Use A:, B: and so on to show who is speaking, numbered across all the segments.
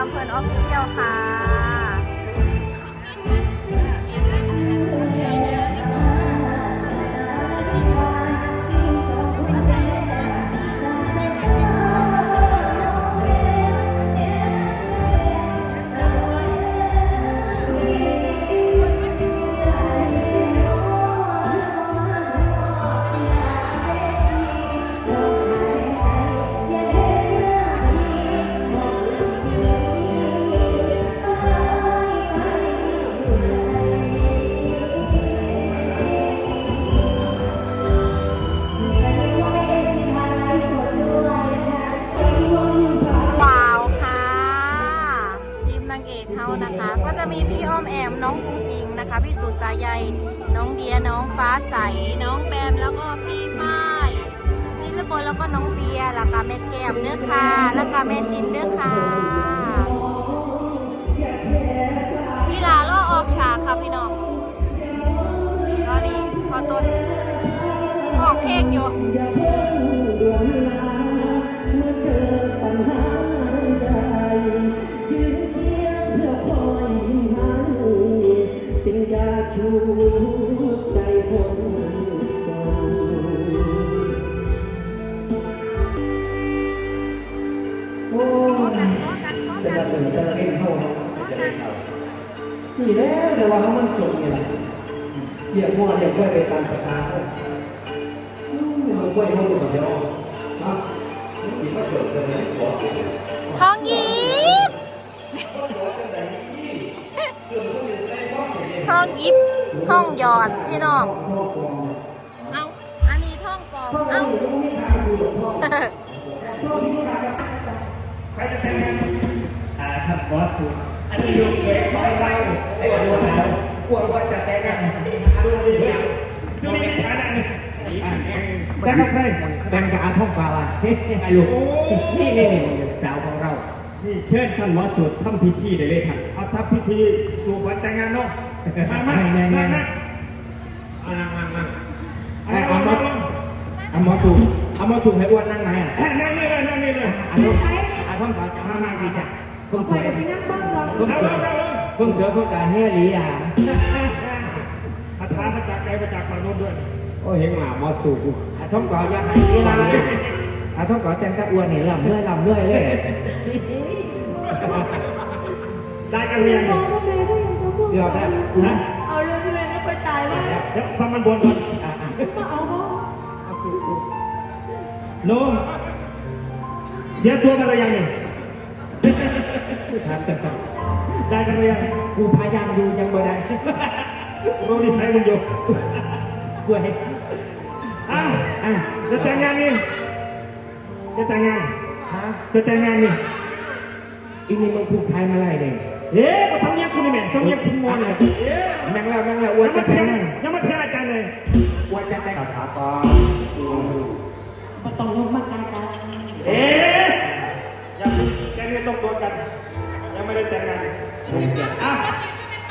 A: ลำเพลินออฟฟิเชียลค่ะ แล้วก็น้องเบียร์แล้วก็แม่แก้มเด้อค่ะ แล้วก็แม่จินเด้อค่ะพี่ลาล่อออกฉากค่ะพี่น้องก็ดีพอต้นออกเพลงอยู่
B: นี่แหละแต่ว่าเขามันจบนี่แหละเรียกว่าเรียกว่าไปตามภาษาเลยอืมมันกล้วยเขาอยู่คนเดียวครับสีมันเกิดกันเลยขอ
A: ทองยิบทองยิบทองหยอดพี่น้อง เอาอันนี้ทองปลอมเอา
B: อ่าครับบอสสุดอันนี้ดูเก๋ไปไป ไอ้วันนแล้วกลัวว่าจะแต่งงานดูดิดูดิฐานะนี่แต่กับใครแบ่งกับอาท่องกาวอะไอ้ลูกนี่นี่นี่สาวของเรา
C: นี่เชิญท่านหมอสุดทำพิธีได้เลยครับเอาทำพิธีสู่ขวัญแต่งงานเนาะมามา
B: ม่แม่
C: มา
B: ม่
C: มาอานั่งนั่งนั่ง
B: เอามาเอามาถูกเอามาถูกให้อ้วนนั่งไหนอะ
C: นั่งนี่เลยนั่งนี่เลย
B: อาท่องอาท่องกาวจะมานั่งดีจ้ะเพิ่งสื
D: อย
B: อ
D: กับสินั่งเบิ้งลอง
B: เพิ่งเสือเพิ่งเสือเพิ่งการเฮียหลีอะ
C: อาถามาจากไกลมาจากฝั่งโน้นด้วย
B: โอ้เห็นหมาหมอสูบอาท่องกาวยังไงเวลาอาท่องกาวแต่งตะอ้วนนี่ลำเลื่อยลำเลื่อยเลย
C: ได้กันเรียน
D: มองว่าแม่ก็ยังจะพูด
B: เดี๋ยวนะนะ
D: เอาเรื่องเรื่องแล้วไปตายว่า
C: เดี๋ยวฟังมันบนก่อน
B: อะอะ
D: มาเอาบ่
B: เอาสูบสูบ
C: โน้มเสียตัวกันหรือยังนี่
B: ถามจังสัน
C: ได้กันหรือยัง
B: กูพยายามดูยังบ่ได้
C: รู้นิสัยมันอยู่
B: กล้วย
C: อ้าว
B: อะ
C: จะแต่งงานนี่จะแต่งงาน
B: ฮะ
C: จะแต่งงานนี่
B: อีนี่มึงพูดไทยมาไรเนี่ย
C: เอ๊ะก็สำเนียงคุณนี่แม่สำเนียงคุณงอนเลยเอ๊ะ
B: นั่งแล้วนั่งแล้วอ้วน
C: ยัง
B: จะ
C: มา
B: แต่
C: เชีย
B: ง
C: ร์
B: งาน
C: ยังมาเชียร์อาจารย์เลย
B: อ้วนจะแต่งกับสาปอ
D: บ่ต้องลงมากันกัน
C: เอ๊ะยังแกนี่ต้องโดนกันยังไม่ได้แต่งงาน อะ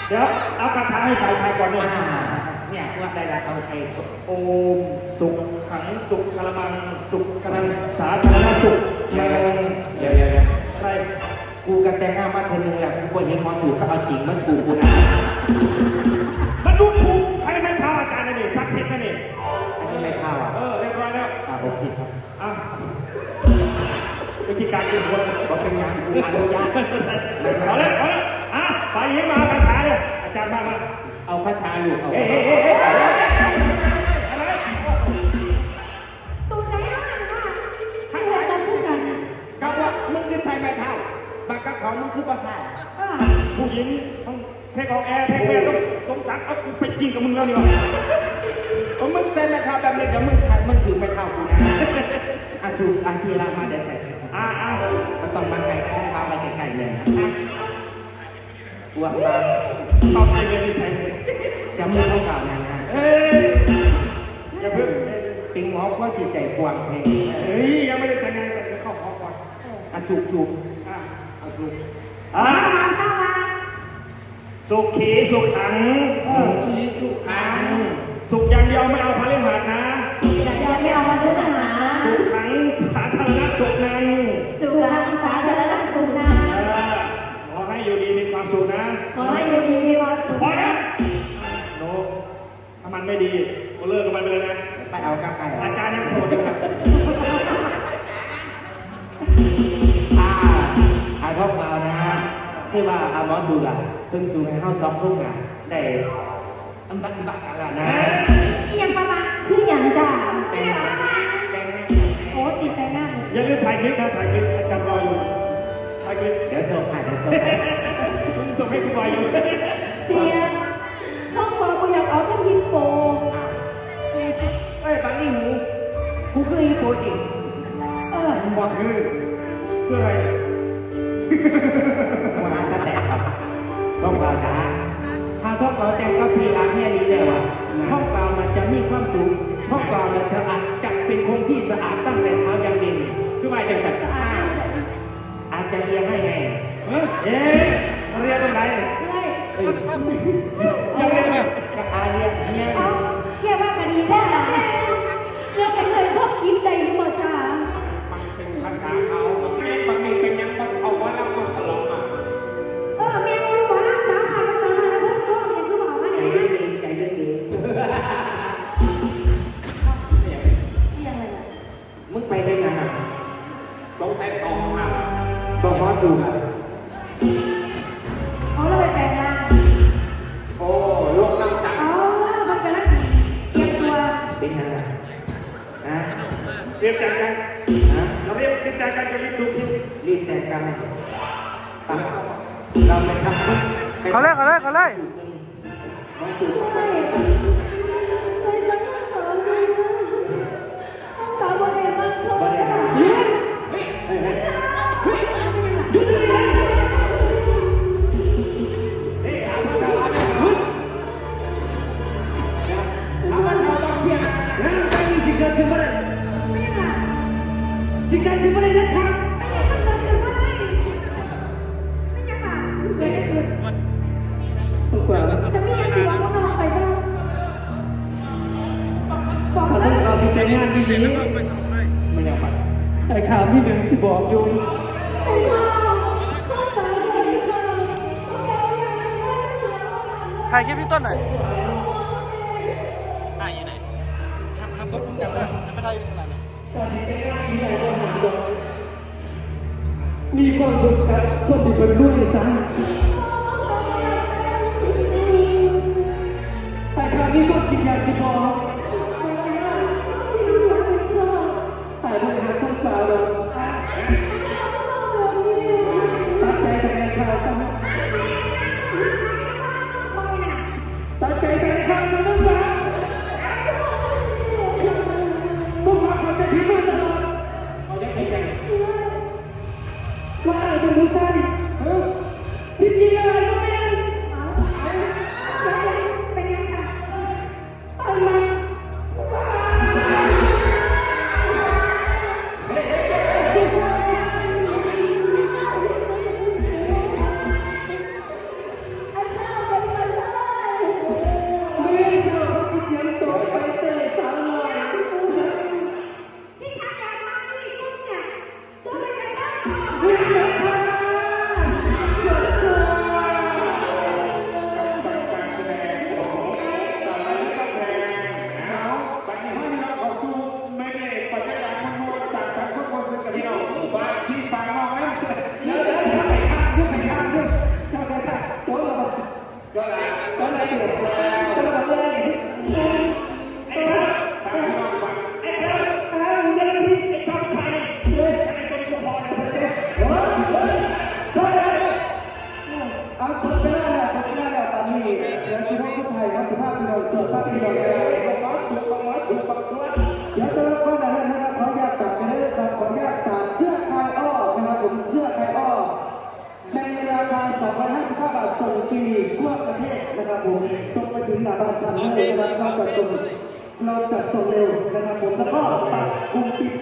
C: เดี๋ยวเอาคาถาให้ฝ่ายชายก่อนเลย
B: อ่าเนี่ยอ้วนได้แล้วเอาไทย
C: โอมสุขขังสุขกระมังสุขกระนังสาธารณสุข
B: เยวเยวเดี๋ยวเดี๋ยว
C: อะไร
B: กูกันแต่งงามาเทอนึงแหล้วกูก็เห็นหมอสูเขาเอาจริงมาสูกูนะ
C: มาดูถูกให้ไม่ท้าอาจารย์นะนี่ศักดิ์สิทธิ์นี่
B: อันนี้ไม่เข้าอะ
C: เออเรียบร้อยแล้ว
B: อ่าโอเคครับ
C: อะวิธีการคือคน
B: เป็นงานอนุญาต
C: เอาเลยเอาเลย ฝ่ายหญิงมาคาถาเลยอาจารย์มามา
B: เอาคาถาลูกเอาเอ๊ะเอ๊ะเอ๊ะเอ๊ะ
D: ตัวไหนอะให้เรามาพูดกัน
B: ก็ว่ามึงคือใส่ไม้เท้าบักกะเขามึงคือภาษาท
D: อ่า
C: ผู้หญิงต้องเทคเอาแอร์เทคแม่ต้องสงสารเอากูไปยิงกับมึงแล้วนี่วะ
B: เออมึงใส่ไม้เท้าแบบนี้เดี๋ยวมึงใส่มึงถือไม้เท้ากูนะอะสูบอะทีละมาเดี๋ยวใส่
C: อะอะ
B: ก็ต้องมาไกลก็ต้องมาไกลๆเลยนะ อ้วกมา
C: เข้าใจเลยไม่ใช่
B: จะไม่เข้าก่าวงานะ
C: เอ้ยอย่าเพิ่ง
B: ปิงหมอข้อจิตใจกวางเพลง
C: เฮ้ยยังไม่ได้แต่งงานเลยเดี๋ยวเข้าขอก่อน
B: อะสุกสุก
C: อะ
B: เอาสุก
C: อะสุขีสุขัง
B: สุขี คือว่าอาหมอสูอะถึงสูให้เฮาสองคนอะได้อันบักบักอะไรนะ
D: เอียงประมาณคืออย่างจ้า
B: แต่งงานแต่งงาน
D: โอ้ติดแต่หน้าเลย
C: อย่าลืมถ่ายคลิปนะถ่ายคลิปอาจารย์รออยู่ถ่ายคลิป
B: เดี๋ยวส่งให้เดี๋ยวส่งให้
C: ส่งให้คุณบอยอยู่
D: เสียห้องเรากูอยากเอาต้องฮิปโป
B: เอ้ยบังนี่หมูกูคืออีโปรอีก
D: เออ
C: บอกคือคืออะไรา
B: จ้าถ้าท้องเราแต่งกับพี่อาแค่นี้แล้วอะห้องเรามันจะมีความสูงห้องเรามันจะอาจจะเป็นคงที่สะอาดตั้งแต่เช้ายันเย็น
C: คือมาจากสัตว์
D: สะอาด
B: อาจจะเรียนให้ไง
C: เอ๊ะเรียนตรงไหน
D: เฮ้ย
B: เอ้ย
C: จะเรียนไหม
B: กับอาเรียนเนี่ย
D: เอาเกี่ยวกับคดีได้เหรอ บ
C: อก
B: หมอสูอะ
D: อ๋อเราไปแปลงร่าง
C: โอ้ลงน้ำสัก
D: อ๋อมันกำลังเตรียมตัว
B: เป็นยังไงฮะ
C: เรียนจากกัน
B: ฮะ
C: เราเรียนเรียนจากกันจะรีบดูคลิป
B: รีดแต่งกันปะเราไปทำ
E: เขาเลยเขาเลยเขาเลย
B: หมอสู
D: ไม่ไม่ฉันต้องขอเลยนะขอบอกเองมากเราะ
B: บ่
D: ว่า
B: ได้หา
D: เฮ้ย
B: ไม่มีสิ่งเกิดขึ้นมาเลย
D: ไม่ยังไง
B: สิ่งเกิดขึ้นมาเลยนะครับ
D: ไม่ยังไงเกิดอะไรขึ้น
B: ทุกคน
D: จะมีอย่างสิว่าน้องไปบ้างบอก
B: ถ้า
D: เล
B: ต้อง
D: ย
B: เราที่แต่งงานดีๆไม่อยากไปไอ้ข่าวที่หนึ่งสิบอกอยู่
D: ไอ้พ่อพ่อตายเลย อตายเลย
E: ถ่ายคลิปพี่ต้นหน่อย
B: มีความสุขกับคนที่เป็นด้วยซะ เราจัดส่งเร็วนะครับผมแล้วก็ปัดกุ่ม
D: ปิ
B: ด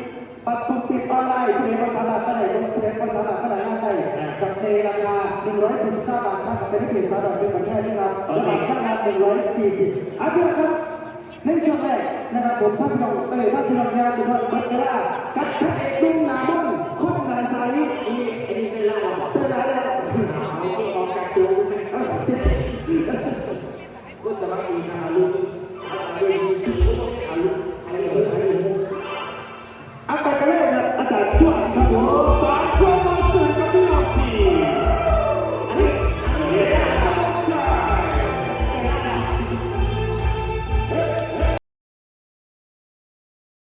B: ปั
D: ดกุ่ม
C: ปิดออนไลน์เทรนภาษาลาวก็ได้เทรนภา
B: ษาลา
C: ว
B: ก็ได้งา
C: นได้กับในราคา
B: 149บา
F: ทถ้ากับเป็นเพียงสาดอเป็นแบบนี้นะครับระหว่างราคา140อะพี่นะครับในช่วงแรกนะครับผมภาพยนตร์เตยภาพยนตร์งาจังหดบัตรลากับพระเอกดุ้งนาบุญคนนาซาลิอันนี้อันนี้เตยลาเตยลาแล้วออกจากตัวคุณแม่ก็สบายดีนะลูก you.